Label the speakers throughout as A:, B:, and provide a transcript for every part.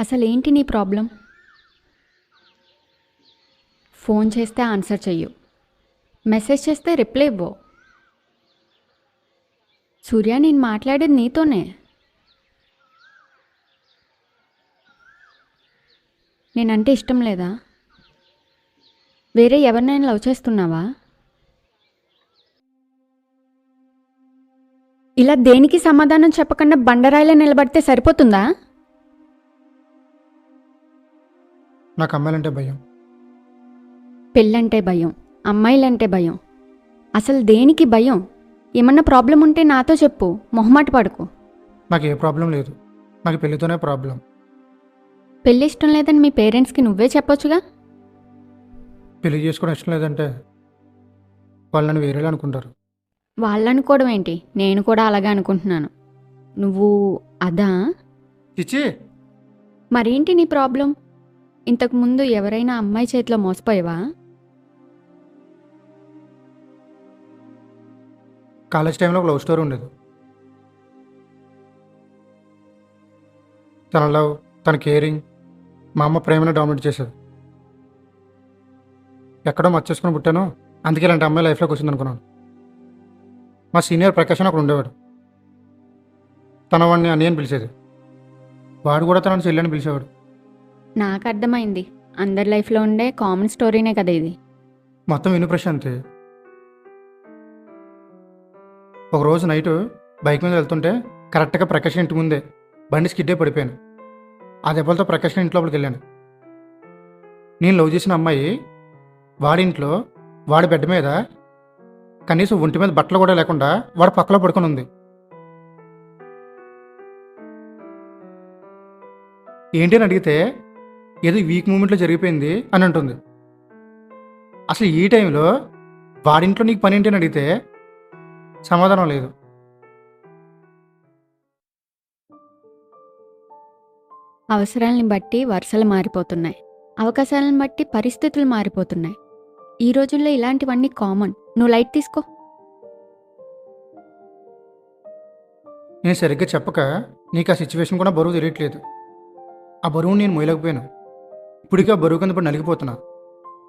A: అసలు ఏంటి నీ ప్రాబ్లం? ఫోన్ చేస్తే ఆన్సర్ చెయ్యు. మెసేజ్ చేస్తే రిప్లై ఇవ్వు. సూర్య నేను మాట్లాడేది నీతోనే. నేనంటే ఇష్టం లేదా? వేరే ఎవరినైనా లవ్ చేస్తున్నావా? ఇలా దేనికి సమాధానం చెప్పకుండా బండరాయిలో నిలబడితే సరిపోతుందా?
B: నాకు అమ్మాయిలంటే భయం.
A: పెళ్ళంటే భయం అమ్మాయిలంటే భయం. అసలు దేనికి భయం? ఏమన్నా ప్రాబ్లం ఉంటే నాతో చెప్పు మొహమాట పడుకు.
B: నాకు ఏ ప్రాబ్లం లేదు. నాకు పెళ్ళితోనే ప్రాబ్లం.
A: పెళ్ళి ఇష్టం లేదని మీ పేరెంట్స్కి నువ్వే చెప్పొచ్చుగా?
B: పెళ్ళి చేసుకోవడం ఇష్టం లేదంటే వాళ్ళు నన్ను వేరేలా అనుకుంటారు.
A: వాళ్ళు అనుకోవడం ఏంటి? నేను కూడా అలాగే అనుకుంటున్నాను. నువ్వు అదా?
B: చిచ్చి!
A: మరేంటి నీ ప్రాబ్లం? ఇంతకు ముందు ఎవరైనా అమ్మాయి చేతిలో మోసపోయావా?
B: కాలేజ్ టైంలో ఒక లవ్ స్టోరీ ఉండేది. తన లవ్ తన కేరింగ్ మా అమ్మ ప్రేమను డామినేట్ చేసేది. ఎక్కడో మర్చేసుకుని పుట్టాను అందుకే ఇలాంటి అమ్మాయి లైఫ్లోకి వచ్చింది అనుకున్నాను. మా సీనియర్ ప్రకాష్ అని ఒకడు ఉండేవాడు. తన వాడిని అన్నయ్యని పిలిచేది. వాడు కూడా తనని చెల్లి అని పిలిచేవాడు.
A: నాకు అర్థమైంది అందరి లైఫ్లో ఉండే కామన్ స్టోరీనే కదా ఇది.
B: మొత్తం విను ప్రశాంత్. ఒక రోజు నైట్ బైక్ మీద వెళ్తుంటే కరెక్ట్గా ప్రకాష్ ఇంటి ముందే బండి స్కిడ్డే పడిపోయాను. ఆ దెబ్బలతో ప్రకాష్ ఇంటి లోపలికి వెళ్ళాను. నేను లవ్ చేసిన అమ్మాయి వాడి ఇంట్లో వాడి బెడ్ మీద కనీసం ఒంటి మీద బట్టలు కూడా లేకుండా వాడు పక్కలో పడుకొని ఉంది. ఏంటి అని అడిగితే ఏదో వీక్ మూమెంట్లో జరిగిపోయింది అని అంటుంది. అసలు ఈ టైంలో వాడింట్లో నీకు పని ఏంటి అని అడిగితే సమాధానం లేదు.
A: అవసరాలని బట్టి వరుసలు మారిపోతున్నాయి. అవకాశాలను బట్టి పరిస్థితులు మారిపోతున్నాయి. ఈ రోజుల్లో ఇలాంటివన్నీ కామన్. నువ్వు లైట్ తీసుకో.
B: నేను సరిగ్గా చెప్పక నీకు ఆ సిచ్యువేషన్ కూడా బరువు తెలియట్లేదు. ఆ బరువు నేను మోయలేకపోయాను. ఇప్పటికీ బరువు కింద పడి నలిగిపోతున్నా.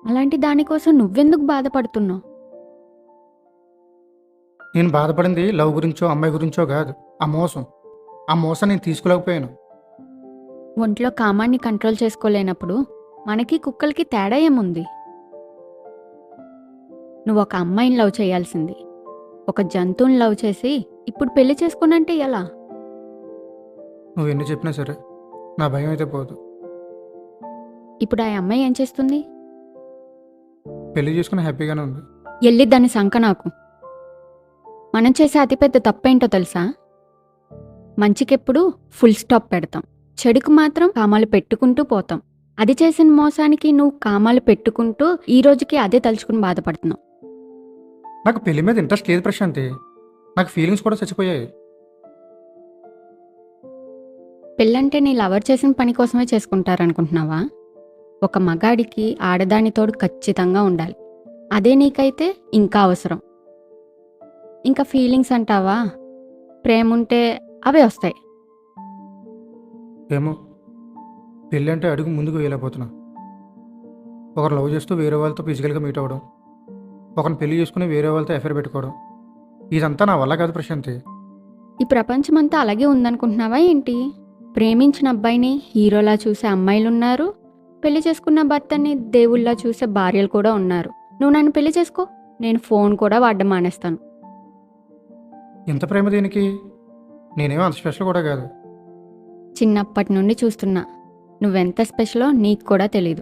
A: అలాంటి దానికోసం నువ్వెందుకు బాధపడుతున్నావు?
B: నేను బాధపడింది లవ్ గురించో అమ్మాయి గురించో కాదు. ఆ మోసం. ఆ మోసం నేను తీసుకోలేకపోయాను.
A: ఒంట్లో కామాన్ని కంట్రోల్ చేసుకోలేనప్పుడు మనకి కుక్కలకి తేడా ఏముంది? నువ్వు ఒక అమ్మాయిని లవ్ చేయాల్సింది. ఒక జంతువుని లవ్ చేసి ఇప్పుడు పెళ్ళి చేసుకున్నంటే ఎలా?
B: నువ్వు ఎన్ని చెప్పినా సరే నా భయం అయితే పోదు.
A: ఇప్పుడు ఆ అమ్మాయి ఏం చేస్తుంది?
B: పెళ్ళి చేసుకుని హ్యాపీగానే ఉంది.
A: ఎల్లి దాని సంక నాకు. మనం చేసే అతిపెద్ద తప్పేంటో తెలుసా? మంచికెప్పుడు ఫుల్ స్టాప్ పెడతాం. చెడుకు మాత్రం కామాలు పెట్టుకుంటూ పోతాం. అది చేసిన మోసానికి నువ్వు కామాలు పెట్టుకుంటూ ఈ రోజుకి అదే తలుచుకుని బాధపడుతున్నావు.
B: నాకు పెళ్ళి మీద ఇంట్రెస్ట్ లేదు ప్రశాంతి. నాకు ఫీలింగ్స్ కూడా చచ్చిపోయాయి.
A: పెళ్ళంటే నీ లవర్ చేసిన పని కోసమే చేసుకుంటారనుకుంటున్నావా? ఒక మగాడికి ఆడదాని తోడు ఖచ్చితంగా ఉండాలి. అదే నీకైతే ఇంకా అవసరం. ఇంకా ఫీలింగ్స్ అంటావా? ప్రేమ ఉంటే అవే వస్తాయి.
B: ఏమో పెళ్ళి అంటే అడుగు ముందుకు వేయలేకపోతున్నా. ఒకరు లవ్ చేస్తూ వేరే వాళ్ళతో ఫిజికల్గా మీట్ అవ్వడం ఒకరిని పెళ్ళి చేసుకుని వేరే వాళ్ళతో ఎఫైర్ పెట్టుకోవడం ఇదంతా నా వల్ల కాదు ప్రశాంతి.
A: ఈ ప్రపంచమంతా అలాగే ఉందనుకుంటున్నావా ఏంటి? ప్రేమించిన అబ్బాయిని హీరోలా చూసే అమ్మాయిలు ఉన్నారు పెళ్ళి చేసుకున్న భర్తని దేవుళ్ళలా చూసే భార్యలు కూడా ఉన్నారు. నువ్వు నన్ను పెళ్ళి చేసుకో నేను ఫోన్ కూడా వాడడం మానేస్తాను.
B: ఇంత ప్రేమ దేనికి? నేనేమో అంత స్పెషల్ కూడా కాదు.
A: చిన్నప్పటి నుండి చూస్తున్నా. నువ్వెంత స్పెషలో నీకు కూడా తెలీదు.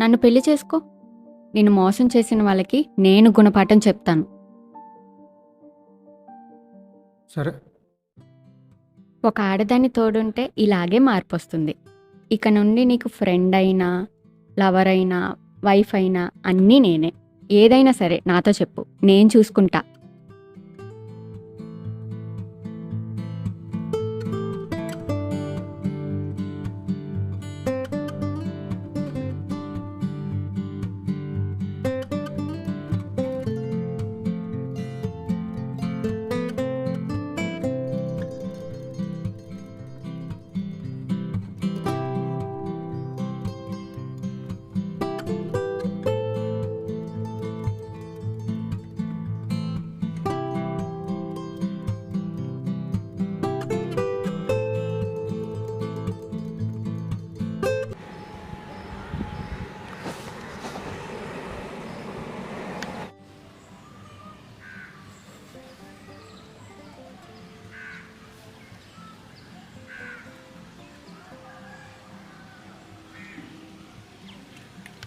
A: నన్ను పెళ్ళి చేసుకో నిన్ను మోసం చేసిన వాళ్ళకి నేను గుణపాఠం చెప్తాను.
B: సరే.
A: ఒక ఆడదాన్ని తోడుంటే ఇలాగే మార్పు వస్తుంది ఇక నుండి నీకు ఫ్రెండ్ అయినా లవర్ అయినా వైఫ్ అయినా అన్నీ నేనే. ఏదైనా సరే నాతో చెప్పు. నేను చూసుకుంటా.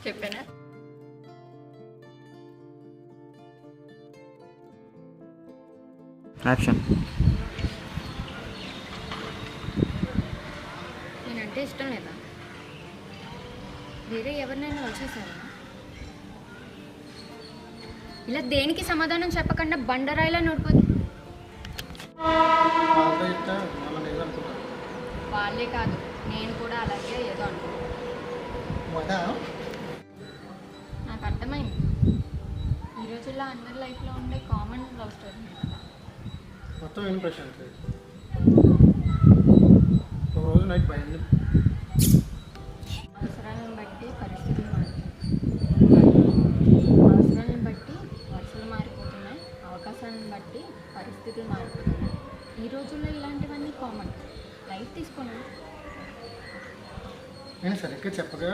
A: చెప్పానా?
C: యాక్షన్.
A: నేనంటే ఇష్టం లేదా? వేరే ఎవరినైనా వచ్చేసారా ఇలా దేనికి సమాధానం చెప్పకుండా బండరాయిలా నోడిపోతుంది వాళ్ళే కాదు నేను కూడా అలాగే ఏదో అనుకుంటాను
B: వదా
A: నాకు అర్థమైంది. ఈ రోజుల్లో అందరి లైఫ్లో ఉండే కామన్ లవ్ స్టోరీ కదా.
B: మొత్తం ఏం రోజు నైట్ బయలు
A: అవసరాలను బట్టి పరిస్థితులు మారుతాయి. అవసరాలను బట్టి వరుసలు మారిపోతున్నాయి. అవకాశాలను బట్టి పరిస్థితులు మారిపోతున్నాయి. ఈ రోజుల్లో ఇలాంటివన్నీ కామన్ లైఫ్ తీసుకున్నాను.
B: నేను సరిగ్గా చెప్పగా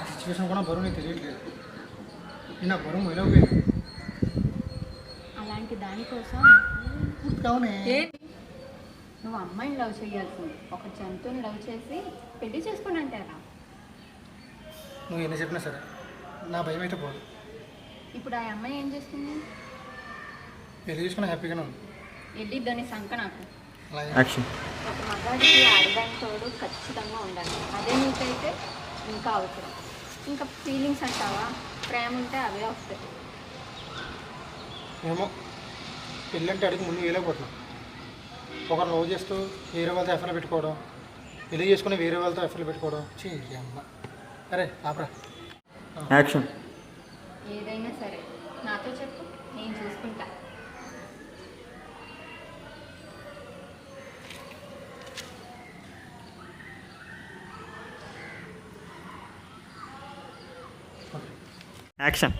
B: ఆ సిచ్యువేషన్ కూడా బరువు నీకు తెలియట్లేదు. బరువు మొదలవుపోయింది
A: అలాంటి దానికోసం
B: పూర్తి కావనే
A: నువ్వు అమ్మాయిని లవ్ చేయాల్సింది ఒక జంతువుని లవ్ చేసి పెళ్ళి చేసుకుని అంటారా
B: నువ్వు ఎన్ని చెప్పినా సరే. నా భయం అయితే పోదు.
A: ఇప్పుడు ఆ అమ్మాయి ఏం చేస్తుంది?
B: పెళ్ళి చేసుకుని హ్యాపీగానే ఉంది.
A: వెళ్ళి దాని సంక నాకు ఒక మగాడికి ఆడదాని తోడు ఖచ్చితంగా ఉండాలి. అదే నీకైతే ఇంకా అవసరం. ఇంకా ఫీలింగ్స్ అంటావా? ప్రేమ ఉంటే అవే వస్తాయి.
B: ఏమో పెళ్ళి అంటే అడిగి ముందు వేయలేకపోతున్నాం ఒకరు లవ్ చేస్తూ వేరే వాళ్ళతో ఎఫ్ఐఆర్ పెట్టుకోవడం పెళ్ళి చేసుకుని వేరే వాళ్ళతో ఎఫ్ఐఆర్ పెట్టుకోవడం చీ అమ్మ. అరే ఆపరా.
C: యాక్షన్
A: ఏదైనా సరే నాతో చెప్పు నేను చూసుకుంటా.
C: యాక్షన్